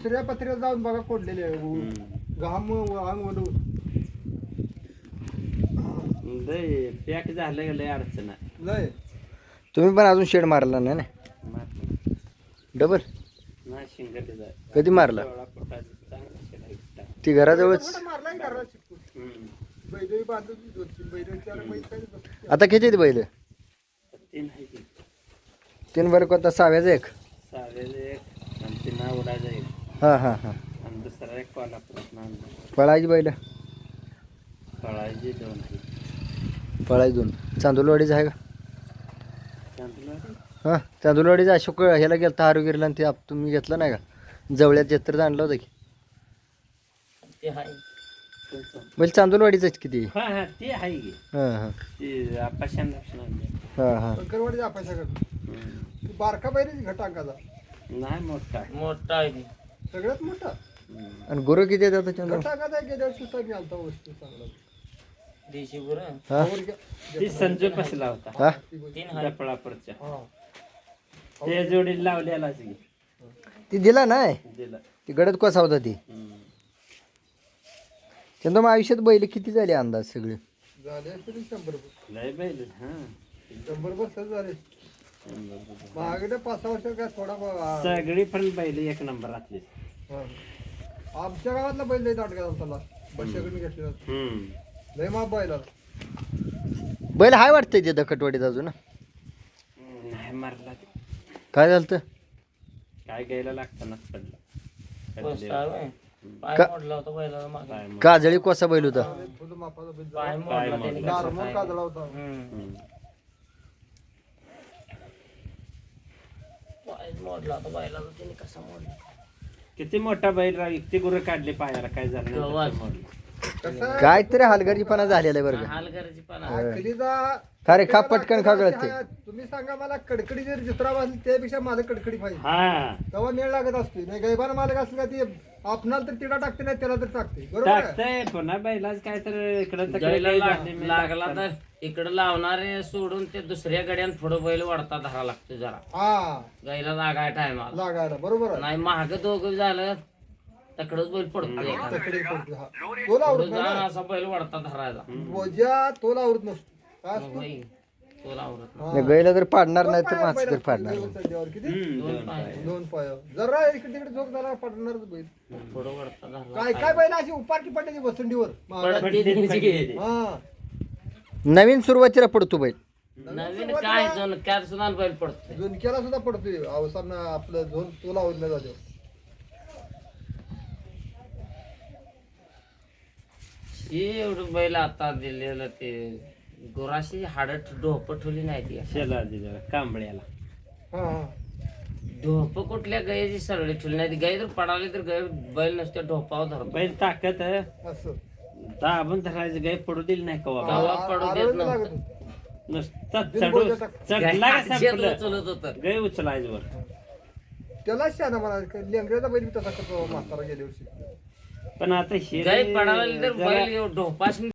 दुसऱ्या पत्र्यात जाऊन बघा कोडलेले आहे. घाम अंग वडून लय पॅक झालं का लय अडचण आहे. लय. तुम्ही पण अजून शेड मारला नाही ना? मारलं. डबल? नाही शिंगट जाय कधी मारला? सोळा फुटाचं चांगलं शेड आहे. ती घराजवळच? मारला की घराला चिपकून हम्म. बैलही बांधून दोन तीन बैल चार बैल काय बसते. आता किती आहेत बैल? तीन आहे की तीन बरं कोणता? सहाव्याचा एक. सावेले एक आणि ती नावडाचा एक. हां हां हां. आणि दुसरा एक कोल्हापुरात पळायची बैल? फळाची दोन. पळायची दोन. चांदूलवाडीचं आहे का? चांदूरवाडी? हां चांदूलवाडीचं अशोक ह्याला गेलं हारुगिरीला आणि ते आप तुम्ही घेतलं नाही का? जवळ्यात जत्रेत आणलं होतं की. ते आहे कोणचं? बैल चांदूलवाडीचंच किती? हा हा ते आहे की. हां हां. ते आपाशान लक्षण आणले. हां हां. अपाशाकडे बारका बैल घटांकाचा नाही मोठा. मोठा आहे. सगळ्यात मोठा. आणि गुरु किती आहेत आता चंद्र? गेल्या सुद्धा वस्तू चांगला. देशी गुरं? हां. ती संजू कसला होता? हां. तीन आहे डपळापूरच्या हा. ते जोडी लावलेलाच की ती दिला नाही दिला. ती गडद कोसा होता ती. चंद्र मग आयुष्यात बैल किती झाले अंदाज सगळे? झाले तरी शंभर बस. लय बैल हा. शंभर बस झाले. मागडे पाच सहा वर्ष काय थोडा ब- सगळी पण बैल एक नंबरातली हा. आमच्या गावातला बैल लय दाटका झाला बशाकडे घेतलेला हम्म लय माप बैल. बैल हाय वाटतंय ते दखटवाडीत अजून नाही मारला ते. काय झालं तर काय घ्यायला लागतानाच पडला कोसा आहे. पाय का- मोडला होता बैलाला मागे काय मग? काजळी कोसा बैल होता फुल मापाचा बैल पाय पाय मोडला त्याने मोडला. कसा नॉर्मल काय. काजळा होता हम्म. हम्म. पाय मोडला होता बैलाला त्याने कसा मोडला किती मोठा बैल राव इतकी गुरं काढले पायाला काय झालं? नाही काहीतरी हलगर्जीपणा झालेला आहे बरं का. खा रे, खा पटकन खा गळत. ते. तुम्ही सांगा मला कडकडी जर चित्रा असली त्यापेक्षा मला कडकडी पाहिजे. हा. तेव्हा मेळ लागत असते नाही गैबान मालक असलं का ते आपणाला तर तिडा टाकते नाही त्याला तर टाकते. बरोबर आहे? टाकतंय पुन्हा बैलाच काय तर इकडं काही लाग- लागला. तर इकडे लावणारे सोडून ते दुसऱ्या गड्यान पुढं बैल वाढता धरा लागतो जरा. हा. गायला लागाय टायमाला लागायला बरोबर आहे. नाही महाग दोघं झालं तकडच बैल पडतो एखादा. तकडी पडते, हा. तोला आवडत नाही ना. असा बैल वाढता धरायचा बोजा तोला आवडत नसतो. काय मग असतो? बाई, तुला आवडत नाही. नाही, गैला तर पाडणार नाही तर दोन माणसं पाय तर पाडणार किती? दोन पाय. दोन पाय. जरा इकडे तिकडे झोप झाला पडणारच बैल. पुढं वाढता धरला काय काय बैल अशी उपाटी पडते घे. हा. नवीन सुरुवातीला पडतो बैल. नवीन काय जण काय सुद्धा बैल पडतोय. झुणक्याला सुद्धा पडतोय. अवसान आपलं झोन तोला आवडलं जाते. एवढं बैल आता दिलेलं ते. गुराशी हाड ढोप ठेवली नाही ती. शेला दिलेला कांबळ्याला. ढोप कुठल्या गायची सरळी ठेवली नाही ती? गाय जर पडाली तर गाय बैल नसते ढोपावर धरतो. बैल ताकद आहे. असं. दाबून धरायचं गाय पडू दिली नाही कवा. गावात आ- पडू देत नव्हतं. नुसता चढू. चढला संपलं? चलत होत. गाय उचलायचं वर. त्याला शाना म्हणा लेंगऱ्याचा बैल बी तसा करतो म्हातारा गेल्या वर्षी. पण आता हे गाय पडाली तर बैल ढोपाशी